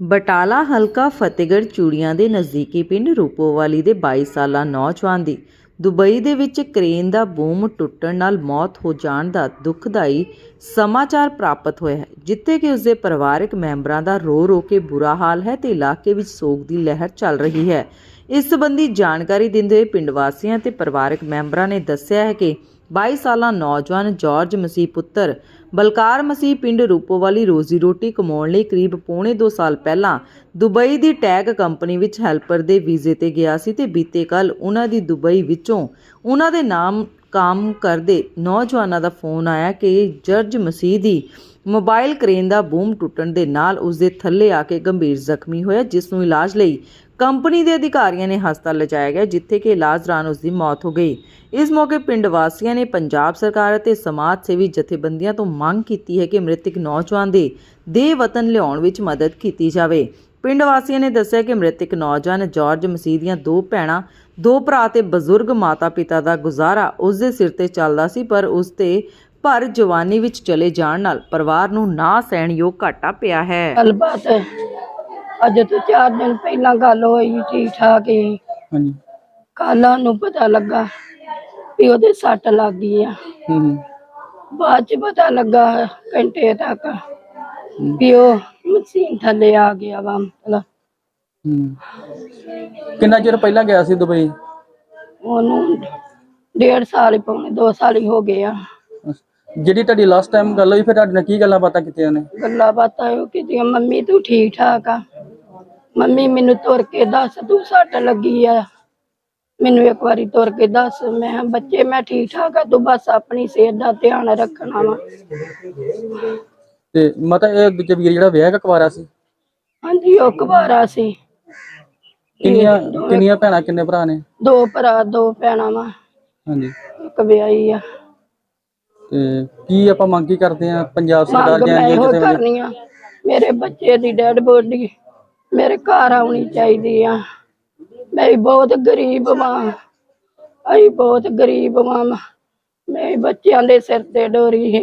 ਬਟਾਲਾ ਹਲਕਾ ਫਤਿਹਗੜ੍ਹ ਚੂੜੀਆਂ ਦੇ ਨਜ਼ਦੀਕੀ ਪਿੰਡ ਰੂਪੋਵਾਲੀ ਦੇ 22 ਸਾਲਾ ਨੌਜਵਾਨ ਦੀ ਦੁਬਈ ਦੇ ਵਿੱਚ ਕ੍ਰੇਨ ਦਾ ਬੂਮ ਟੁੱਟਣ ਨਾਲ ਮੌਤ ਹੋ ਜਾਣ ਦਾ ਦੁਖਦਾਈ ਸਮਾਚਾਰ ਪ੍ਰਾਪਤ ਹੋਇਆ ਹੈ, ਜਿੱਥੇ ਕਿ ਉਸਦੇ ਪਰਿਵਾਰਕ ਮੈਂਬਰਾਂ ਦਾ ਰੋ ਰੋ ਕੇ ਬੁਰਾ ਹਾਲ ਹੈ ਤੇ ਇਲਾਕੇ ਵਿੱਚ ਸੋਗ ਦੀ ਲਹਿਰ ਚੱਲ ਰਹੀ ਹੈ। ਇਸ ਸੰਬੰਧੀ ਜਾਣਕਾਰੀ ਦਿੰਦੇ ਹੋਏ ਪਿੰਡ ਵਾਸੀਆਂ ਤੇ ਪਰਿਵਾਰਕ ਮੈਂਬਰਾਂ ਨੇ ਦੱਸਿਆ ਹੈ ਕਿ 22 ਸਾਲਾ ਨੌਜਵਾਨ ਜਾਰਜ ਮਸੀਹ ਪੁੱਤਰ ਬਲਕਾਰ ਮਸੀਹ ਪਿੰਡ ਰੂਪੋਵਾਲੀ ਰੋਜ਼ੀ ਰੋਟੀ ਕਮਾਉਣ ਲਈ ਕਰੀਬ ਪੌਣੇ 2 ਸਾਲ ਪਹਿਲਾਂ ਦੁਬਈ ਦੀ ਟੈਗ ਕੰਪਨੀ ਵਿੱਚ ਹੈਲਪਰ ਦੇ ਵੀਜ਼ੇ ਤੇ ਗਿਆ ਸੀ ਤੇ ਬੀਤੇ ਕੱਲ ਉਹਨਾਂ ਦੀ ਦੁਬਈ ਵਿੱਚੋਂ ਉਹਨਾਂ ਦੇ ਨਾਮ ਕੰਮ ਕਰਦੇ ਨੌਜਵਾਨਾਂ ਦਾ ਫੋਨ ਆਇਆ ਕਿ ਜਰਜ ਮਸੀਹ ਦੀ ਮੋਬਾਈਲ ਕ੍ਰੇਨ ਦਾ ਬੂਮ ਟੁੱਟਣ ਦੇ ਨਾਲ ਉਸ ਦੇ ਥੱਲੇ ਆ ਕੇ ਗੰਭੀਰ ਜ਼ਖਮੀ ਹੋਇਆ, ਜਿਸ ਨੂੰ ਇਲਾਜ ਲਈ ਕੰਪਨੀ ਦੇ ਅਧਿਕਾਰੀਆਂ ਨੇ ਹਸਪਤਾਲ ਲਿਜਾਇਆ ਗਿਆ, ਜਿੱਥੇ ਕਿ ਇਲਾਜ ਦੌਰਾਨ ਉਸ ਦੀ ਮੌਤ ਹੋ ਗਈ। ਇਸ ਮੌਕੇ ਪਿੰਡ ਵਾਸੀਆਂ ਨੇ ਪੰਜਾਬ ਸਰਕਾਰ ਅਤੇ ਸਮਾਜ ਸੇਵੀ ਜਥੇਬੰਦੀਆਂ ਤੋਂ ਮੰਗ ਕੀਤੀ ਹੈ ਕਿ ਮ੍ਰਿਤਕ ਨੌਜਵਾਨ ਦੇ ਦੇਹ ਵਤਨ ਲਿਆਉਣ ਵਿੱਚ ਮਦਦ ਕੀਤੀ ਜਾਵੇ। ਪਿੰਡ ਵਾਸੀਆਂ ਨੇ ਦੱਸਿਆ ਕਿ ਮ੍ਰਿਤਕ ਨੌਜਵਾਨ ਜਾਰਜ ਮਸੀਹ ਦੀਆਂ ਦੋ ਭੈਣਾਂ, ਦੋ ਭਰਾ ਤੇ ਬਜ਼ੁਰਗ ਮਾਤਾ-ਪਿਤਾ ਦਾ ਗੁਜ਼ਾਰਾ ਉਸ ਦੇ ਸਿਰ ਤੇ ਚੱਲਦਾ ਸੀ, ਪਰ ਉਸ ਤੇ ਭਰ ਜਵਾਨੀ ਵਿੱਚ ਚਲੇ ਜਾਣ ਨਾਲ ਪਰਿਵਾਰ ਨੂੰ ਨਾ ਸਹਿਣਯੋਗ ਘਾਟਾ ਪਿਆ ਹੈ। ਗੱਲਬਾਤ ਅੱਜ ਤੋਂ 4 ਦਿਨ ਪਹਿਲਾਂ ਗੱਲ ਹੋਈ ਠੀਕ ਠਾਕ ਹੀ ਹਾਂਜੀ। ਕੱਲ੍ਹ ਨੂੰ ਪਤਾ ਲੱਗਾ ਵੀ ਉਹਦੇ ਸੱਟ ਲੱਗ ਗਈ ਆ। ਹੂੰ ਹੂੰ। ਬਾਅਦ ਚ ਪਤਾ ਲੱਗਾ ਘੰਟੇ ਤੱਕ ਵੀ ਉਹ ਮਸ਼ੀਨ ਥੱਲੇ ਆ ਗਿਆ ਵਾ ਮਤਲਬ। ਹੂੰ। ਕਿੰਨਾ ਚਿਰ ਪਹਿਲਾਂ ਗਿਆ ਸੀ ਦੁਬਈ? ਉਹਨੂੰ ਡੇਢ ਸਾਲ ਹੀ ਪੌਣੇ 2 ਸਾਲ ਹੀ ਹੋ ਗਏ ਆ। ਜਿਹੜੀ ਤੁਹਾਡੀ ਲਾਸਟ ਟਾਈਮ ਗੱਲ ਹੋਈ ਫਿਰ ਤੁਹਾਡੇ ਨਾਲ ਕੀ ਗੱਲਾਂ ਬਾਤਾਂ ਕੀਤੀਆਂ ਨੇ ਗੱਲਾਂ ਬਾਤਾਂ ਉਹ ਕੀਤੀਆਂ ਮੰਮੀ ਤੂੰ ਠੀਕ ਠਾਕ ਆ? ਮੰਮੀ ਮੈਨੂੰ ਤੁਰ ਕੇ ਦੱਸ ਤੂੰ ਸੱਟ ਲੱਗੀ ਆ। ਮੈਨੂੰ ਇੱਕ ਵਾਰੀ ਤੁਰ ਕੇ ਦੱਸ। ਮੈਂ ਬੱਚੇ ਮੈਂ ਠੀਕ ਠਾਕ ਆ ਤੂੰ ਬਸ ਆਪਣੀ ਸਿਹਤ ਦਾ ਧਿਆਨ ਰੱਖਣਾ ਵਾ। ਤੇ ਮਤਾ ਇਹ ਦੂਜੇ ਵੀਰ ਜਿਹੜਾ ਵਿਆਹ ਕਕਵਾਰਾ ਸੀ? ਹਾਂਜੀ ਉਹ ਕੁਵਾਰਾ ਸੀ। ਕਿੰਨੀਆਂ ਕਿੰਨੀਆਂ ਭੈਣਾਂ ਕਿੰਨੇ ਭਰਾ ਨੇ? ਦੋ ਭਰਾ ਦੋ ਭੈਣਾਂ ਵਾ। ਹਾਂਜੀ। ਇੱਕ ਵਿਆਹੀ ਆ। ਤੇ ਕੀ ਆਪਾਂ ਮੰਗ ਕੀ ਕਰਦੇ ਆ? ਪੰਜਾਬ ਸਰਕਾਰ ਜਾਂ ਕਿਸੇ ਕਰਨੀ ਆ। ਮੇਰੇ ਬੱਚੇ ਦੀ ਡੈਡ ਬੋਡੀ ਮੇਰੇ ਘਰ ਆਉਣੀ ਚਾਹੀਦੀ ਆ। ਮੈਂ ਬਹੁਤ ਗਰੀਬ ਵਾਂ। ਅਸੀਂ ਬਹੁਤ ਗਰੀਬ ਵਾਂ। ਮੈਂ ਬੱਚਿਆਂ ਦੇ ਸਿਰ ਤੇ ਡੋਰੀ ਹੈ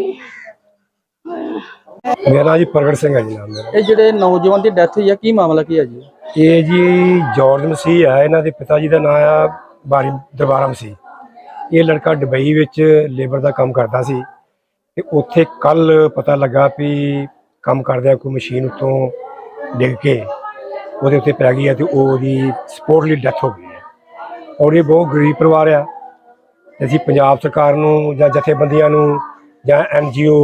ਮੇਰਾ ਜੀ ਪ੍ਰਗਟ ਸਿੰਘ ਹੈ ਜੀ ਨਾਮ ਮੇਰਾ। ਇਹ ਜਿਹੜੇ ਨੌਜਵਾਨ ਦੀ ਡੈਥ ਹੋਈ ਆ ਕੀ ਮਾਮਲਾ ਕੀ ਹੈ ਜੀ? ਇਹ ਜੀ ਜਾਰਜ ਮਸੀਹ ਹੈ ਇਹਨਾਂ ਦੇ ਪਿਤਾ ਜੀ ਦਾ ਨਾਮ ਆ ਬਾਰੀ ਦਰਬਾਰਾ ਮਸੀਹ ਇਹ ਲੜਕਾ ਦੁਬਈ ਵਿੱਚ ਲੇਬਰ ਦਾ ਕੰਮ ਕਰਦਾ ਸੀ। ਤੇ ਉੱਥੇ ਕੱਲ ਪਤਾ ਲੱਗਾ ਵੀ ਕੰਮ ਕਰਦਿਆਂ ਕੋਈ ਮਸ਼ੀਨ ਉੱਤੋਂ ਡਿੱਗ ਕੇ ਉਹਦੇ ਉੱਤੇ ਪੈ ਗਈ ਹੈ ਤੇ ਉਹਦੀ ਸਪੋਰਟਲੀ ਡੈਥ ਹੋ ਗਈ ਹੈ। ਔਰ ਇਹ ਬਹੁਤ ਗਰੀਬ ਪਰਿਵਾਰ ਆ ਅਸੀਂ ਪੰਜਾਬ ਸਰਕਾਰ ਨੂੰ ਜਾਂ ਜਥੇਬੰਦੀਆਂ ਨੂੰ ਜਾਂ ਐਨਜੀਓ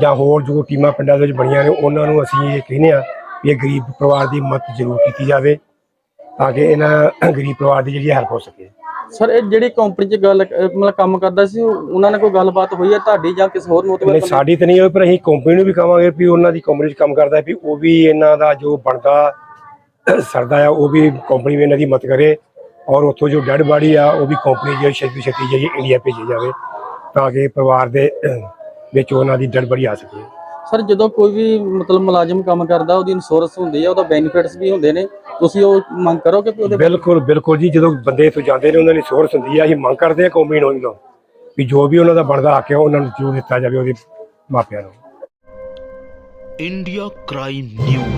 ਜਾਂ ਹੋਰ ਜੋ ਟੀਮਾਂ ਪਿੰਡਾਂ ਦੇ ਵਿੱਚ ਬਣੀਆਂ ਨੇ ਉਹਨਾਂ ਨੂੰ ਅਸੀਂ ਇਹ ਕਹਿੰਦੇ ਆ ਵੀ ਇਹ ਗਰੀਬ ਪਰਿਵਾਰ ਦੀ ਮਦਦ ਜ਼ਰੂਰ ਕੀਤੀ ਜਾਵੇ ਤਾਂ ਕਿ ਇਹਨਾਂ ਗਰੀਬ ਪਰਿਵਾਰ ਦੀ ਜਿਹੜੀ ਹੈਲਪ ਹੋ ਸਕੇ। ਸਰ ਇਹ ਜਿਹੜੀ ਕੰਪਨੀ 'ਚ ਗੱਲ ਮਤਲਬ ਕੰਮ ਕਰਦਾ ਸੀ ਉਹ- ਉਹਨਾਂ ਨਾਲ ਕੋਈ ਗੱਲਬਾਤ ਹੋਈ ਹੈ ਤੁਹਾਡੀ ਜਾਂ ਕਿਸੇ ਹੋਰ ਨਹੀਂ ਮੋਤਬਰ ਸਾਡੀ ਤਾਂ ਨਹੀਂ ਹੋਈ ਪਰ ਅਸੀਂ ਕੰਪਨੀ ਨੂੰ ਵੀ ਕਹਾਂਗੇ ਵੀ ਉਹਨਾਂ ਦੀ ਕੰਪਨੀ 'ਚ ਕੰਮ ਕਰਦਾ ਵੀ ਉਹ ਵੀ ਇਹਨਾਂ ਦਾ ਜੋ ਬਣਦਾ ਸਰਦਾ ਆ ਉਹ ਵੀ ਕੰਪਨੀ ਵੀ ਇਹਨਾਂ ਦੀ ਮਤ ਕਰੇ ਔਰ ਉੱਥੋਂ ਜੋ ਡੈਡ ਬਾਡੀ ਆ ਉਹ ਵੀ ਕੰਪਨੀ ਜੇ ਛੇਤੀ ਛੇਤੀ ਜੇ ਇੰਡੀਆ ਭੇਜੀ ਜਾਵੇ ਤਾਂ ਕਿ ਪਰਿਵਾਰ ਦੇ ਵਿੱਚ ਉਹਨਾਂ ਦੀ ਡੈਡ ਬਾਡੀ ਆ ਸਕੇ। ਸਰ ਜਦੋਂ ਕੋਈ ਵੀ ਮਤਲਬ ਮੁਲਾਜ਼ਮ ਕੰਮ ਕਰਦਾ ਉਹਦੀ ਇੰਸ਼ੋਰੈਂਸ ਹੁੰਦੀ ਹੈ ਉਹਦਾ ਬੈਨੀਫਿਟਸ ਵੀ ਹੁੰਦੇ ਨੇ ਤੁਸੀਂ ਉਹ ਮੰਗ ਕਰੋਗੇ ਕਿ ਉਹਦੇ ਬਿਲਕੁਲ ਬਿਲਕੁਲ ਜੀ ਜਦੋਂ ਬੰਦੇ ਇਥੋਂ ਜਾਂਦੇ ਨੇ ਉਹਨਾਂ ਦੀ ਇੰਸ਼ੋਰੈਂਸ ਹੁੰਦੀ ਹੈ ਅਸੀਂ ਮੰਗ ਕਰਦੇ ਹਾਂ ਕੌਮੀ ਨੂੰ ਇਹਨਾਂ ਜੋ ਵੀ ਉਹਨਾਂ ਦਾ ਬਣਦਾ ਆ ਕੇ ਉਹਨਾਂ ਨੂੰ ਜ਼ਰੂਰ ਦਿੱਤਾ ਜਾਵੇ ਉਹਦੇ ਮਾਪਿਆਂ ਨੂੰ। India crime news